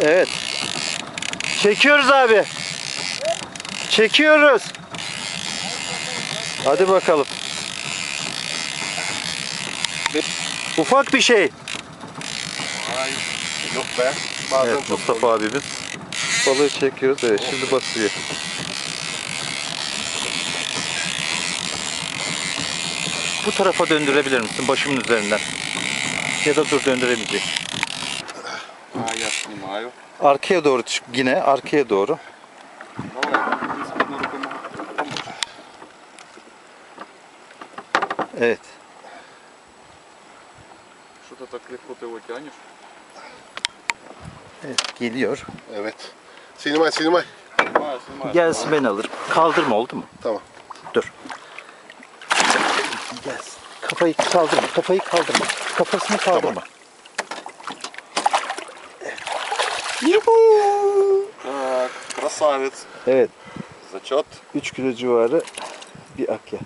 Evet. Çekiyoruz abi. Çekiyoruz. Hadi bakalım. Ufak bir şey. Ay. Yok be. Bazen Evet Mustafa abimiz. Balığı çekiyoruz. Evet şimdi basıyor. Bu tarafa döndürebilir misin başımın üzerinden? Ya da dur döndüremeyecek. А, я снимаю. Arkaya doğru çık yine arkaya doğru. Давай, в принципе, одной рукой могу помочь. Evet. Что-то так легко ты его тянешь. Evet geliyor. Evet. Sinemay sinemay. Снимаю, снимаю. Gelsin ben alırım. Kaldırma oldu mu? Tamam. Dur. Gelsin. Kafayı kaldırma. Kafayı kaldırma. Kafasını kaldırma. Evet. красавец. Evet. Зачет. 3 kilo civarı bir akya.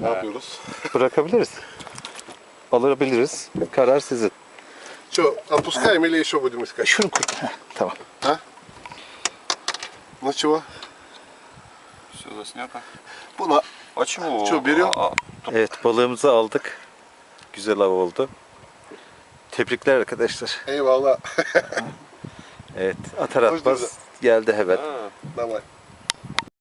Ne yapıyoruz? Bırakabiliriz. Alabiliriz. Karar sizin. Что, отпускаем или еще будем искать? Şunu kur. Heh, tamam. Ну чего? Все заснято. Buna Почему? Чё, берём? А, а, Evet balığımızı aldık. Güzel av oldu. Tebrikler arkadaşlar. eyvallah. Evet atar Hoş atmaz geldin. geldi hemen. а, Давай.